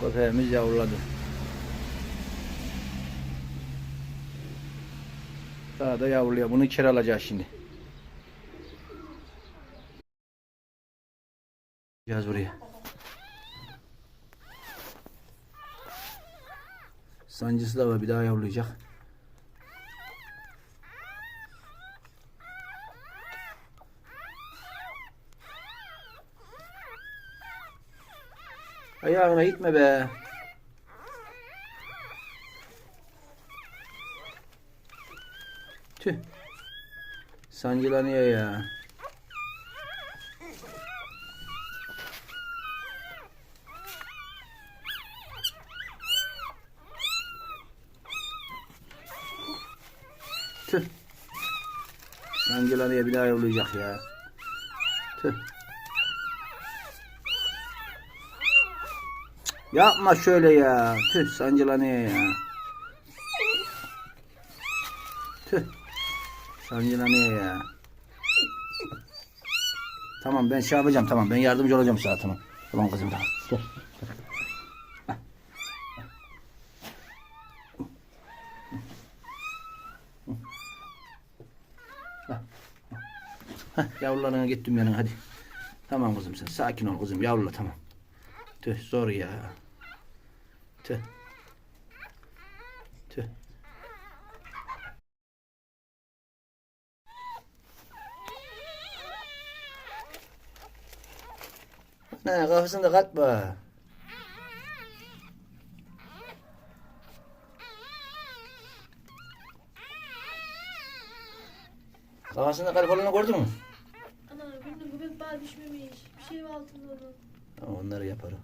Köpeğimiz yavruladı. Daha da yavruluyor. Bunu içeri alacağız şimdi. Yaz buraya. Sancısı da var. Bir daha yavrulayacak. Ayağına gitme be. Tüh. Sancılanıyor ya. Tüh. Sancılanıyor bir daha yollayacak ya. Tüh. Yapma şöyle ya. Tüh sancılanıyor ya. Tüh. Sancılanıyor ya. Tamam ben şey yapacağım tamam ben yardımcı olacağım sana tamam. Tamam kızım tamam. Gel. Yavrularına gittim yanına hadi. Tamam kızım sen sakin ol kızım yavrula tamam. Tüh zor ya. Tüh. Tüh. Ne kafasında kalp var. Kafasında kalp olanı gördün mü? Ana günlük göbek bağı düşmemiş. Bir şey var altında onun. Tamam onları yaparım.